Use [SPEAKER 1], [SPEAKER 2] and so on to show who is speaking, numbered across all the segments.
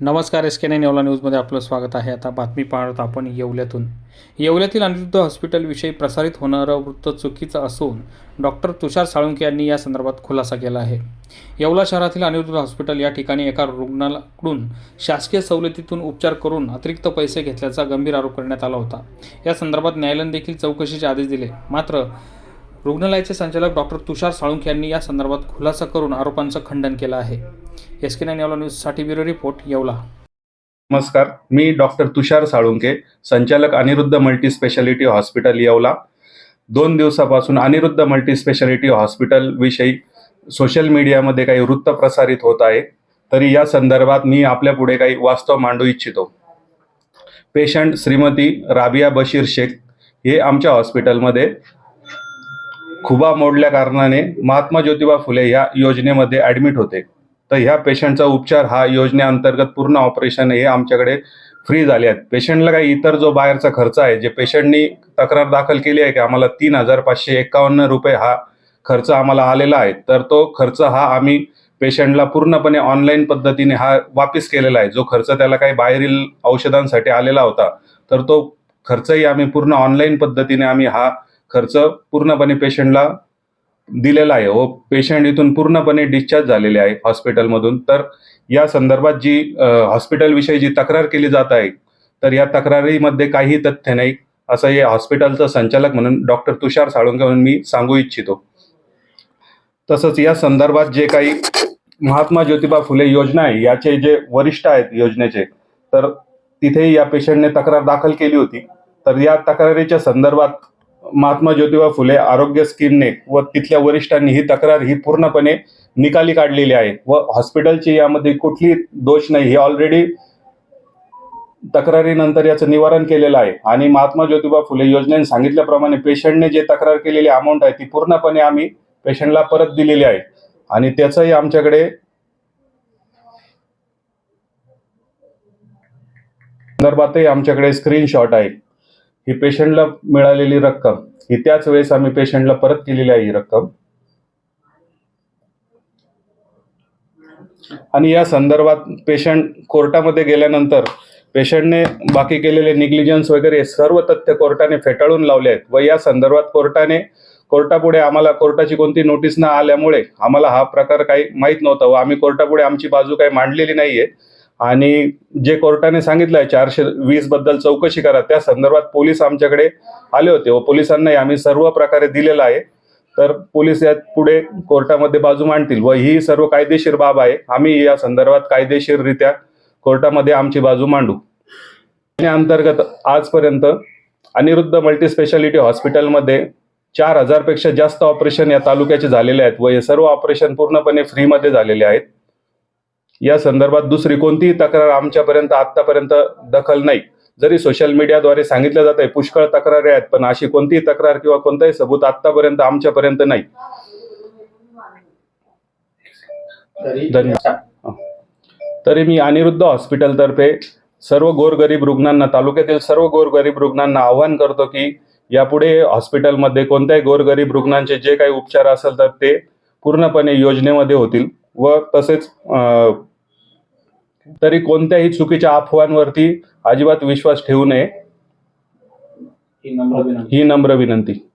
[SPEAKER 1] नमस्कार S K nine Yeola न्यूजमध्ये आपलं स्वागत आहे. आता बातमी पाहत आपण येवल्यातून. येवल्यातील अनिरुद्ध हॉस्पिटलविषयी प्रसारित होणारं वृत्त चुकीचं असून डॉक्टर तुषार साळुंके यांनी या संदर्भात खुलासा केला आहे. येवला शहरातील अनिरुद्ध हॉस्पिटल या ठिकाणी एका रुग्णाकडून शासकीय सवलतीतून उपचार करून अतिरिक्त पैसे घेतल्याचा गंभीर आरोप करण्यात आला होता. या संदर्भात न्यायालयाने देखील चौकशीचे आदेश दिले. मात्र रुग्णालयाचे संचालक डॉक्टर तुषार साळुंखे यांनी या संदर्भात खुलासा करून आरोपांचं खंडन केलं आहे. एस के नाईन येवला न्यूजसाठी ब्युरो रिपोर्ट येवला.
[SPEAKER 2] नमस्कार मी डॉक्टर तुषार साळुंके संचालक Anirudh multi speciality hospital Yeola. दोन दिवसापासून अनिरुद्ध मल्टी स्पेशालिटी हॉस्पिटलविषयी सोशल मीडियामध्ये काही वृत्त प्रसारित होत आहे. तरी या संदर्भात मी आपल्या पुढे काही वास्तव मांडू इच्छितो. पेशंट श्रीमती राबिया बशीर शेख हे आमच्या हॉस्पिटलमध्ये खुबा मोडल्या कारणाने महात्मा ज्योतिबा फुले ह्या योजनेमध्ये ॲडमिट होते. तर ह्या पेशंटचा उपचार हा योजनेअंतर्गत पूर्ण ऑपरेशन हे आमच्याकडे फ्री झाले आहेत. पेशंटला काही इतर जो बाहेरचा खर्च आहे जे पेशंटनी तक्रार दाखल केली आहे की आम्हाला तीन हजार पाचशे एकावन्न रुपये हा खर्च आम्हाला आलेला आहे तर तो खर्च हा आम्ही पेशंटला पूर्णपणे ऑनलाईन पद्धतीने हा वापस केलेला आहे. जो खर्च त्याला काही बाहेरील औषधांसाठी आलेला होता तर तो खर्चही आम्ही पूर्ण ऑनलाईन पद्धतीने आम्ही हा खर्च पूर्णपणे पेशंटला दिलेला आहे. व पेशंट इथून पूर्णपणे डिस्चार्ज झालेले आहे हॉस्पिटलमधून. तर या संदर्भात जी हॉस्पिटलविषयी जी तक्रार केली जात आहे तर या तक्रारीमध्ये काही तथ्य नाही. असं हे हॉस्पिटलचं संचालक म्हणून डॉक्टर तुषार साळुंके म्हणून मी सांगू इच्छितो. तसंच या संदर्भात जे काही महात्मा ज्योतिबा फुले योजना आहे याचे जे वरिष्ठ आहेत योजनेचे तर तिथेही या पेशंटने तक्रार दाखल केली होती. तर या तक्रारीच्या संदर्भात महात्मा ज्योतिबा फुले आरोग्य स्कीमने व तिथल्या वरिष्ठांनी ही तक्रार ही पूर्णपणे निकाली काढलेली आहे व हॉस्पिटलची यामध्ये कुठली दोष नाही. हे ऑलरेडी तक्रारीनंतर याचं निवारण केलेलं आहे. आणि महात्मा ज्योतिबा फुले योजनेने सांगितल्याप्रमाणे पेशंटने जे तक्रार केलेली अमाऊंट आहे ती पूर्णपणे आम्ही पेशंटला परत दिलेली आहे. आणि त्याचंही आमच्याकडे संदर्भातही आमच्याकडे स्क्रीनशॉट आहे. ही पेशंटला मिळालेली रक्कम ही त्याच वेळेस आम्ही पेशंटला परत केलेली आहे ही रक्कम. आणि या संदर्भात पेशंट कोर्टामध्ये गेल्यानंतर पेशंटने बाकी केलेले निग्लिजन्स वगैरे सर्व तथ्य कोर्टाने फेटाळून लावले आहेत व या संदर्भात कोर्टाने कोर्टापुढे आम्हाला कोर्टाची कोणती नोटीस न आल्यामुळे आम्हाला हा प्रकार काही माहीत नव्हता व आम्ही कोर्टापुढे आमची बाजू काही मांडलेली नाहीये. आणि जे कोर्टाने सांगितलं आहे चारशे वीसबद्दल चौकशी करा त्या संदर्भात पोलीस आमच्याकडे आले होते व पोलिसांनाही आम्ही सर्व प्रकारे दिलेलं आहे. तर पोलीस यात पुढे कोर्टामध्ये बाजू मांडतील व ही सर्व कायदेशीर बाब आहे. आम्ही या संदर्भात कायदेशीररित्या कोर्टामध्ये आमची बाजू मांडू. अंतर्गत आजपर्यंत अनिरुद्ध मल्टी स्पेशालिटी हॉस्पिटलमध्ये चार हजारपेक्षा जास्त ऑपरेशन या तालुक्याचे झालेले आहेत व हे सर्व ऑपरेशन पूर्णपणे फ्रीमध्ये झालेले आहेत. या संदर्भात दुसरी कोणतीही तक्रार आमच्यापर्यंत आतापर्यंत दखल नाही. जरी सोशल मीडियाद्वारे सांगितलं जात आहे पुष्कळ तक्रारी आहेत पण अशी कोणतीही तक्रार किंवा कोणताही सबूत आतापर्यंत आमच्यापर्यंत नाही. धन्यवाद. तरी मी अनिरुद्ध हॉस्पिटलतर्फे सर्व गोरगरीब रुग्णांना तालुक्यातील सर्व गोरगरीब रुग्णांना आवाहन करतो की यापुढे हॉस्पिटलमध्ये कोणत्याही गोरगरीब रुग्णांचे जे काही उपचार असेल तर ते पूर्णपणे योजनेमध्ये होतील व तसेच तरी कोणत्याही चुकीच्या अफवांवरती अजिबात विश्वास ठेवू नये. ही नम्र विनंती.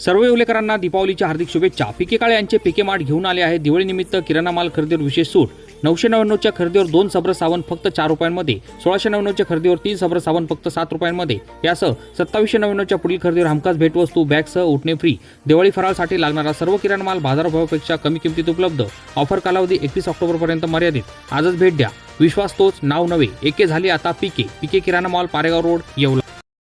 [SPEAKER 1] सर्व येवलेकरांना दीपावलीच्या हार्दिक शुभेच्छा. पिके काळे यांचे पिके माठ घेऊन आले आहे दिवाळीनिमित्त किराणा माल खरेदीवर विशेष सूट. नऊशे नव्याण्णवच्या खरेदीवर दोन सब्र साबण फक्त चार रुपयांमध्ये. सोळाशे नव्याण्णवच्या खरेदीवर तीन सब्र साबण फक्त सात रुपयांमध्ये. यासह सत्तावीसशे नव्याण्णवच्या पुढील खरेदीवर हमखास भेटवस्तू बॅगसह उठणे फ्री दिवाळी फराळसाठी लागणारा सर्व किराणा माल बाजारभावापेक्षा कमी किमतीत उपलब्ध. ऑफर कालावधी एकवीस ऑक्टोबरपर्यंत मर्यादित. आजच भेट द्या. विश्वास तोच नाव नवे एके झाली आता पिके. पिके किराणा माल पारेगाव रोड येवला.